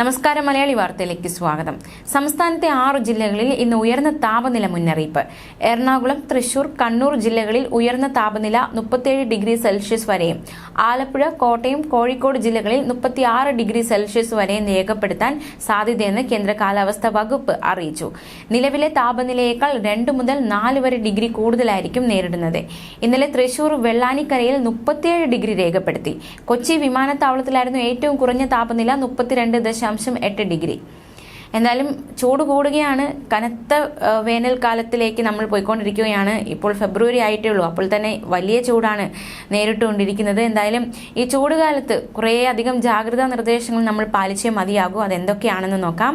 നമസ്കാരം മലയാളി വാർത്തയിലേക്ക് സ്വാഗതം. സംസ്ഥാനത്തെ ആറു ജില്ലകളിൽ ഇന്ന് ഉയർന്ന താപനില മുന്നറിയിപ്പ്. എറണാകുളം തൃശൂർ കണ്ണൂർ ജില്ലകളിൽ ഉയർന്ന താപനില മുപ്പത്തിയേഴ് ഡിഗ്രി സെൽഷ്യസ് വരെയും ആലപ്പുഴ കോട്ടയം കോഴിക്കോട് ജില്ലകളിൽ മുപ്പത്തിയാറ് ഡിഗ്രി സെൽഷ്യസ് വരെയും രേഖപ്പെടുത്താൻ സാധ്യതയെന്ന് കേന്ദ്ര കാലാവസ്ഥാ വകുപ്പ് അറിയിച്ചു. നിലവിലെ താപനിലയേക്കാൾ രണ്ട് മുതൽ നാല് വരെ ഡിഗ്രി കൂടുതലായിരിക്കും നേരിടുന്നത്. ഇന്നലെ തൃശൂർ വെള്ളാനിക്കരയിൽ മുപ്പത്തിയേഴ് ഡിഗ്രി രേഖപ്പെടുത്തി. കൊച്ചി വിമാനത്താവളത്തിലായിരുന്നു ഏറ്റവും കുറഞ്ഞ താപനില മുപ്പത്തിരണ്ട് ദശാംശം എട്ട് ഡിഗ്രി. എന്തായാലും ചൂട് കൂടുകയാണ്. കനത്ത വേനൽക്കാലത്തിലേക്ക് നമ്മൾ പോയിക്കൊണ്ടിരിക്കുകയാണ്. ഇപ്പോൾ ഫെബ്രുവരി ആയിട്ടേ ഉള്ളൂ അപ്പോൾ തന്നെ വലിയ ചൂടാണ് നേരിട്ടുകൊണ്ടിരിക്കുന്നത്. എന്തായാലും ഈ ചൂട് കാലത്ത് കുറേ അധികം ജാഗ്രതാ നിർദ്ദേശങ്ങൾ നമ്മൾ പാലിച്ചേ മതിയാകൂ. അതെന്തൊക്കെയാണെന്ന് നോക്കാം.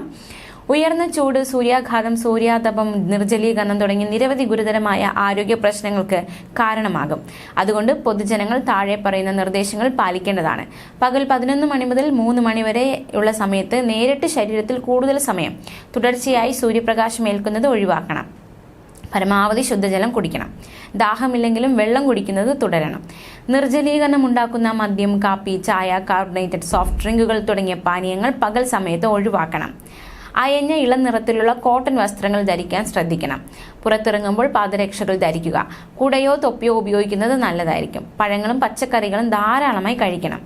ഉയർന്ന ചൂട് സൂര്യാഘാതം സൂര്യാതപം നിർജലീകരണം തുടങ്ങി നിരവധി ഗുരുതരമായ ആരോഗ്യ പ്രശ്നങ്ങൾക്ക് കാരണമാകും. അതുകൊണ്ട് പൊതുജനങ്ങൾ താഴെ പറയുന്ന നിർദ്ദേശങ്ങൾ പാലിക്കേണ്ടതാണ്. പകൽ പതിനൊന്ന് മണി മുതൽ മൂന്ന് മണി വരെ ഉള്ള സമയത്ത് നേരിട്ട് ശരീരത്തിൽ കൂടുതൽ സമയം തുടർച്ചയായി സൂര്യപ്രകാശം ഏൽക്കുന്നത് ഒഴിവാക്കണം. പരമാവധി ശുദ്ധജലം കുടിക്കണം. ദാഹമില്ലെങ്കിലും വെള്ളം കുടിക്കുന്നത് തുടരണം. നിർജലീകരണം ഉണ്ടാക്കുന്ന മദ്യം കാപ്പി ചായ കാർബണേറ്റഡ് സോഫ്റ്റ് ഡ്രിങ്കുകൾ തുടങ്ങിയ പാനീയങ്ങൾ പകൽ സമയത്ത് ഒഴിവാക്കണം. അയഞ്ഞ ഇളം നിറത്തിലുള്ള കോട്ടൺ വസ്ത്രങ്ങൾ ധരിക്കാൻ ശ്രദ്ധിക്കണം. പുറത്തിറങ്ങുമ്പോൾ പാദരക്ഷകൾ ധരിക്കുക. കുടയോ തൊപ്പിയോ ഉപയോഗിക്കുന്നത് നല്ലതായിരിക്കും. പഴങ്ങളും പച്ചക്കറികളും ധാരാളമായി കഴിക്കണം.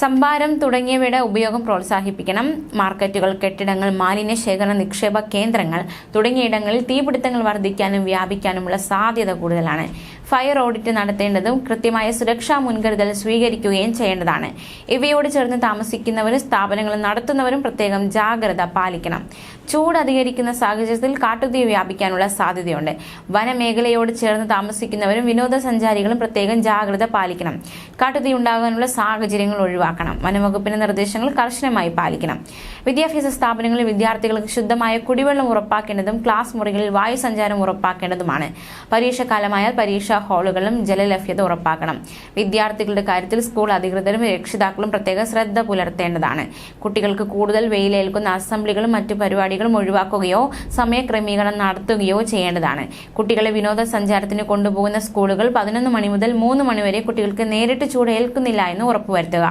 സംഭാരം തുടങ്ങിയവയുടെ ഉപയോഗം പ്രോത്സാഹിപ്പിക്കണം. മാർക്കറ്റുകൾ കെട്ടിടങ്ങൾ മാലിന്യ ശേഖരണ നിക്ഷേപ കേന്ദ്രങ്ങൾ തുടങ്ങിയ ഇടങ്ങളിൽ തീപിടുത്തങ്ങൾ വർദ്ധിക്കാനും വ്യാപിക്കാനുമുള്ള സാധ്യത കൂടുതലാണ്. ഫയർ ഓഡിറ്റ് നടത്തേണ്ടതും കൃത്യമായ സുരക്ഷാ മുൻകരുതൽ സ്വീകരിക്കുകയും ചെയ്യേണ്ടതാണ്. ഇവയോട് ചേർന്ന് താമസിക്കുന്നവരും സ്ഥാപനങ്ങൾ നടത്തുന്നവരും പ്രത്യേകം ജാഗ്രത പാലിക്കണം. ചൂട് അധികരിക്കുന്ന സാഹചര്യത്തിൽ കാട്ടുതീ വ്യാപിക്കാനുള്ള സാധ്യതയുണ്ട്. വനമേഖലയോട് ചേർന്ന് താമസിക്കുന്നവരും വിനോദസഞ്ചാരികളും പ്രത്യേകം ജാഗ്രത പാലിക്കണം. കാട്ടുതീ ഉണ്ടാകാനുള്ള സാഹചര്യങ്ങൾ ഒഴിവാക്കണം. വനംവകുപ്പിന്റെ നിർദ്ദേശങ്ങൾ കർശനമായി പാലിക്കണം. വിദ്യാഭ്യാസ സ്ഥാപനങ്ങളിൽ വിദ്യാർത്ഥികൾക്ക് ശുദ്ധമായ കുടിവെള്ളം ഉറപ്പാക്കേണ്ടതും ക്ലാസ് മുറികളിൽ വായു സഞ്ചാരം ഉറപ്പാക്കേണ്ടതുമാണ്. പരീക്ഷാകാലമായാൽ പരീക്ഷാ ഹാളുകളിലും ജലലഭ്യത ഉറപ്പാക്കണം. വിദ്യാർത്ഥികളുടെ കാര്യത്തിൽ സ്കൂൾ അധികൃതരും രക്ഷിതാക്കളും പ്രത്യേക ശ്രദ്ധ പുലർത്തേണ്ടതാണ്. കുട്ടികൾക്ക് കൂടുതൽ വെയിലേൽക്കുന്ന അസംബ്ലികളും മറ്റു പരിപാടികളും ഒഴിവാക്കുകയോ സമയക്രമീകരണം നടത്തുകയോ ചെയ്യേണ്ടതാണ്. കുട്ടികളെ വിനോദസഞ്ചാരത്തിന് കൊണ്ടുപോകുന്ന സ്കൂളുകൾ പതിനൊന്ന് മണി മുതൽ മൂന്ന് മണിവരെ കുട്ടികൾക്ക് നേരിട്ട് ചൂട് ഏൽക്കുന്നില്ല എന്ന് ഉറപ്പുവരുത്തുക.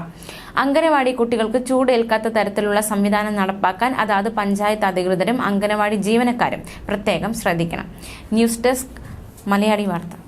അംഗനവാടി കുട്ടികൾക്ക് ചൂടേൽക്കാത്ത തരത്തിലുള്ള സംവിധാനം നടപ്പാക്കാൻ അതാത് പഞ്ചായത്ത് അധികൃതരും അംഗനവാടി ജീവനക്കാരും പ്രത്യേകം ശ്രദ്ധിക്കണം. ന്യൂസ് ഡെസ്ക് മലയാളി വാർത്ത.